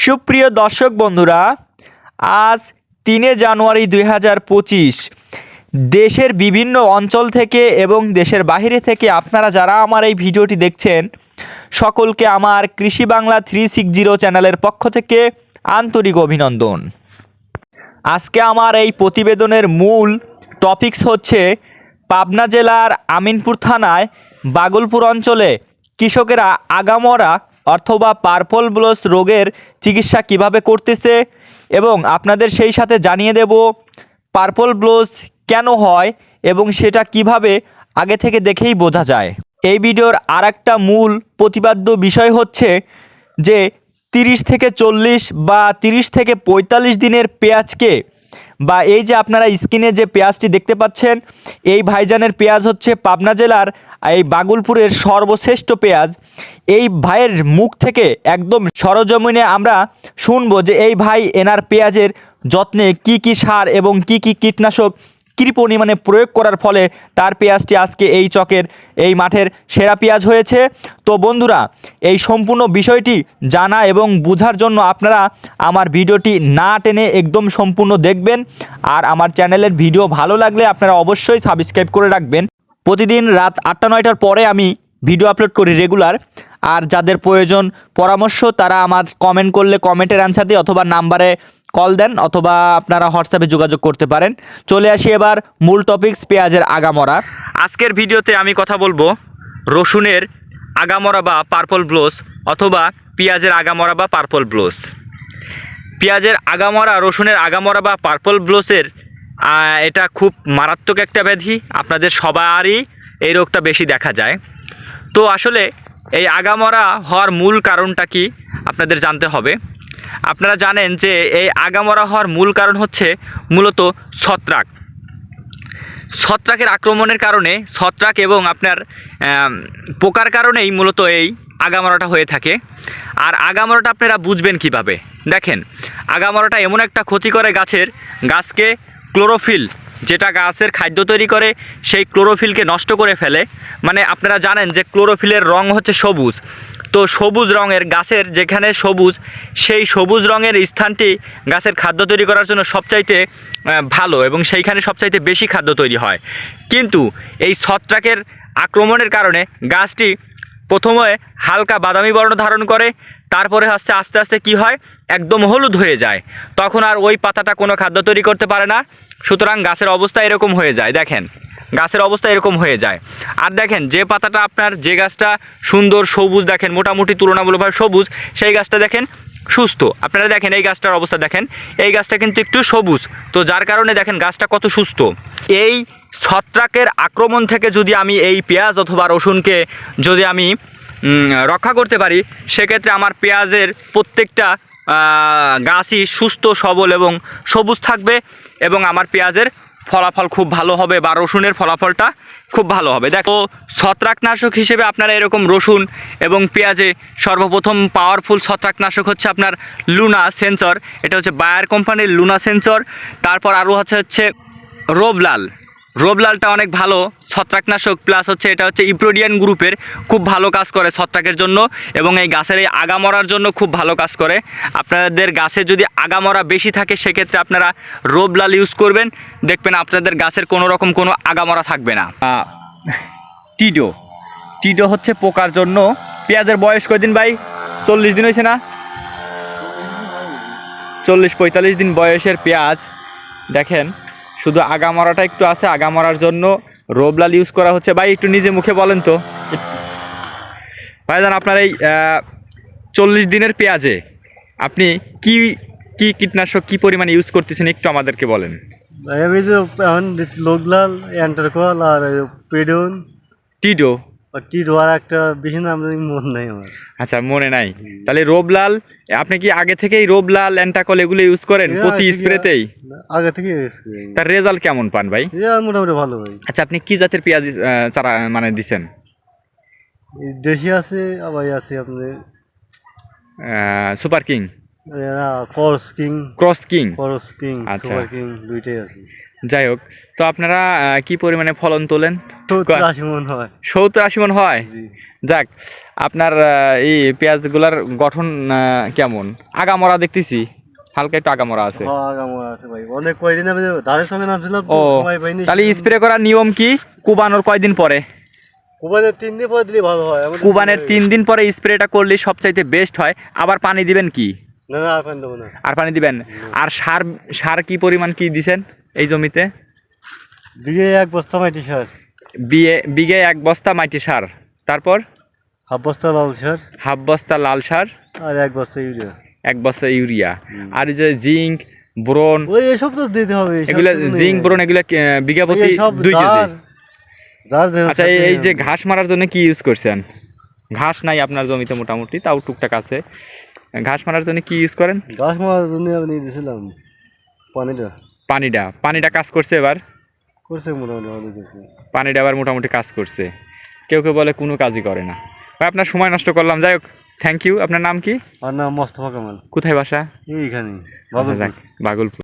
সুপ্রিয় দর্শক বন্ধুরা, আজ তিনে জানুয়ারি দুই হাজার পঁচিশ। দেশের বিভিন্ন অঞ্চল থেকে এবং দেশের বাইরে থেকে আপনারা যারা আমার এই ভিডিওটি দেখছেন, সকলকে আমার কৃষি বাংলা থ্রি সিক্স জিরো চ্যানেলের পক্ষ থেকে আন্তরিক অভিনন্দন। আজকে আমার এই প্রতিবেদনের মূল টপিকস হচ্ছে পাবনা জেলার আমিনপুর থানায় বাগলপুর অঞ্চলে কৃষকেরা আগামরা অথবা পার্পল ব্লোস রোগের চিকিৎসা কীভাবে করতেছে? এবং আপনাদের সেই সাথে জানিয়ে দেব, পার্পল ব্লোস কেন হয় এবং সেটা কীভাবে আগে থেকে দেখেই বোঝা যায়। এই ভিডিওর আর একটা মূল প্রতিপাদ্য বিষয় হচ্ছে যে তিরিশ থেকে চল্লিশ বা তিরিশ থেকে পঁয়তাল্লিশ দিনের পেঁয়াজকে বা এই যে আপনারা স্ক্রিনে যে পেঁয়াজটি দেখতে পাচ্ছেন, এই ভাইজানের পেঁয়াজ হচ্ছে পাবনা জেলার, এই বাগুলপুরের সর্বশ্রেষ্ঠ পেঁয়াজ। এই ভাইয়ের মুখ থেকে একদম সরজমিনে আমরা শুনব যে এই ভাই এনার পেঁয়াজের যত্নে কি কি সার এবং কি কি কীটনাশক কী পরিমাণে প্রয়োগ করার ফলে তার পেঁয়াজটি আজকে এই চকের, এই মাঠের সেরা পেঁয়াজ হয়েছে। তো বন্ধুরা, এই সম্পূর্ণ বিষয়টি জানা এবং বোঝার জন্য আপনারা আমার ভিডিওটি না টেনে একদম সম্পূর্ণ দেখবেন। আর আমার চ্যানেলের ভিডিও ভালো লাগলে আপনারা অবশ্যই সাবস্ক্রাইব করে রাখবেন। প্রতিদিন রাত আটটা নয়টার পরে আমি ভিডিও আপলোড করি রেগুলার। আর যাদের প্রয়োজন পরামর্শ, তারা আমার কমেন্ট করলে কমেন্টের অ্যান্সার দিয়ে অথবা নাম্বারে কল দেন অথবা আপনারা হোয়াটসঅ্যাপে যোগাযোগ করতে পারেন। চলে আসি এবার মূল টপিকস পেঁয়াজের আগামরা। আজকের ভিডিওতে আমি কথা বলব রসুনের আগামরা বা পার্পল ব্লোস অথবা পেঁয়াজের আগামরা বা পার্পল ব্লোস পেঁয়াজের আগামরা, রসুনের আগামরা বা পার্পল ব্লোসের এটা খুব মারাত্মক একটা ব্যাধি। আপনাদের সবারই এই রোগটা বেশি দেখা যায়। তো আসলে এই আগামরা হওয়ার মূল কারণটা কি? আপনাদের জানতে হবে। আপনারা জানেন যে এই আগামরা হওয়ার মূল কারণ হচ্ছে মূলত ছত্রাক। ছত্রাকের আক্রমণের কারণে ছত্রাক এবং আপনার পোকার কারণেই মূলত এই আগামরাটা হয়ে থাকে। আর আগামরাটা আপনারা বুঝবেন কীভাবে? দেখেন, আগামরাটা এমন একটা ক্ষতি করে গাছের, গাছকে ক্লোরোফিল যেটা গাছের খাদ্য তৈরি করে, সেই ক্লোরোফিলকে নষ্ট করে ফেলে। মানে আপনারা জানেন যে ক্লোরোফিলের রং হচ্ছে সবুজ। তো সবুজ রঙের গাছের যেখানে সবুজ, সেই সবুজ রঙের স্থানটি গাছের খাদ্য তৈরি করার জন্য সবচাইতে ভালো এবং সেইখানে সবচাইতে বেশি খাদ্য তৈরি হয়। কিন্তু এই ছত্রাকের আক্রমণের কারণে গাছটি প্রথমে হালকা বাদামি বর্ণ ধারণ করে, তারপরে হচ্ছে আস্তে আস্তে কি হয়? একদম হলুদ হয়ে যায়। তখন আর ওই পাতাটা কোনো খাদ্য তৈরি করতে পারে না। সুতরাং গাছের অবস্থা এরকম হয়ে যায়। দেখেন, গাছের অবস্থা এরকম হয়ে যায়। আর দেখেন, যে পাতাটা আপনার, যে গাছটা সুন্দর সবুজ, দেখেন, মোটামুটি তুলনামূলকভাবে সবুজ, সেই গাছটা দেখেন সুস্থ। আপনারা দেখেন, এই গাছটার অবস্থা দেখেন। এই গাছটা কিন্তু একটু সবুজ। তো যার কারণে দেখেন, গাছটা কত সুস্থ। এই ছত্রাকের আক্রমণ থেকে যদি আমি এই পেঁয়াজ অথবা রসুনকে যদি আমি রক্ষা করতে পারি, সেক্ষেত্রে আমার পেঁয়াজের প্রত্যেকটা গাছই সুস্থ, সবল এবং সবুজ থাকবে এবং আমার পেঁয়াজের ফলাফল খুব ভালো হবে বা রসুনের ফলাফলটা খুব ভালো হবে। দেখো, ছত্রাকনাশক হিসেবে আপনারা এরকম রসুন এবং পেঁয়াজে সর্বপ্রথম পাওয়ারফুল ছত্রাকনাশক হচ্ছে আপনার লুনা সেন্সর এটা হচ্ছে বায়ার কোম্পানির লুনা সেন্সর তারপর আরও হচ্ছে হচ্ছে রোবলাল। রোবলালটা অনেক ভালো, ছত্রাকনাশক প্লাস হচ্ছে এটা হচ্ছে ইপ্রোডিয়ান গ্রুপের খুব ভালো কাজ করে ছত্রাকের জন্য এবং এই গাছের এই আগা মরার জন্য খুব ভালো কাজ করে। আপনাদের গাছে যদি আগা মরা বেশি থাকে, সেক্ষেত্রে আপনারা রোবলাল ইউজ করবেন। দেখবেন আপনাদের গাছের কোনো রকম কোনো আগা মরা থাকবে না। টিডো। টিডো হচ্ছে পোকার জন্য। পেঁয়াজের বয়স কয়দিন ভাই? চল্লিশ দিন হয়েছে না? চল্লিশ পঁয়তাল্লিশ দিন বয়সের পেঁয়াজ। দেখেন। শুধু আগামরাটা একটু আছে আগামরার জন্য রোবলাল ইউজ করা হচ্ছে। ভাই একটু নিজে মুখে বলেন তো। ভাই ভাইজান আপনার এই চল্লিশ দিনের পেঁয়াজে আপনি কি কি কীটনাশক কি পরিমাণে ইউজ করতেছেন একটু আমাদেরকে বলেন। আমি যে এখন লোকলাল অ্যান্টারকল আর পেডন। টিডো। আর টিডো একটা বেশি নাম মন নাই আমার। আচ্ছা মনে নাই। তাহলে রোবলাল আপনি কি আগে থেকেই রোবলাল অ্যান্টাকল এগুলো ইউজ করেন প্রতি স্প্রেতেই? আগে থেকে করি তার রেজাল্ট কেমন পান ভাই? মোটামুটি ভালো ভাই। আচ্ছা আপনি কি জাতের পেঁয়াজ চারা মানে দিছেন? দেশি আছে আবার আছে আপনার super king? Cross king cross king cross king. Super king দুইটাই আছে। যাই হোক তো আপনারা কি পরিমাণে ফলন তোলেন? সত্তর আশি মন হয়। যাক আপনার এই পেঁয়াজগুলার গঠন কেমন? আগামরা দেখতেছি। হালকা একটু আগামরা আছে। হ্যাঁ, আগামর আছে ভাই। অনেক কয়দিন আমি ধানের সঙ্গে নামছিলাম ও তাহলে স্প্রে করার নিয়ম কি? কুবানোর কয়দিন পরে? কুবানের তিন দিন পরে দিলে ভালো হয়। কুবানের তিন দিন পরে স্প্রেটা করলে সবচাইতে বেস্ট হয়। আবার পানি দিবেন কি? না আর পানি দিবেন। আর সার সার কি পরিমাণ কি দিছেন? এই জমিতে? বিঘে এক বস্তা মাটি সার। বিয়ে বিঘে এক বস্তা মাটি সার। তারপর? হাফ বস্তা লাল সার। হাফ বস্তা লাল সার। আর এক বস্তা ইউরিয়া। এক বস্তা ইউরিয়া। আর যে জিঙ্ক ব্রোন ওই এসব তো দিতে হবে এগুলো জিঙ্ক ব্রোন এগুলো বিঘা প্রতি দুই কেজি? আচ্ছা এই- যে ঘাস মারার জন্য কি ইউজ করছেন? ঘাস নাই আপনার জমিতে মোটামুটি তাও টুকটাক আছে। ঘাস মারার জন্য কি ইউজ করেন? ঘাস মারার জন্য দিয়েছিলাম পানিটা। পানিটা পানিটা কাজ করছে এবার? করছে মোটামুটি করছে। পানিটা এবার মোটামুটি কাজ করছে। কেউ কেউ বলে কোনো কাজই করে না। ভাই আপনার সময় নষ্ট করলাম। যাই হোক থ্যাংক ইউ আপনার নাম কি? আমার নাম মোস্তফা কামাল। কোথায় বাসা? এইখানে আচ্ছা, বাগলপুর।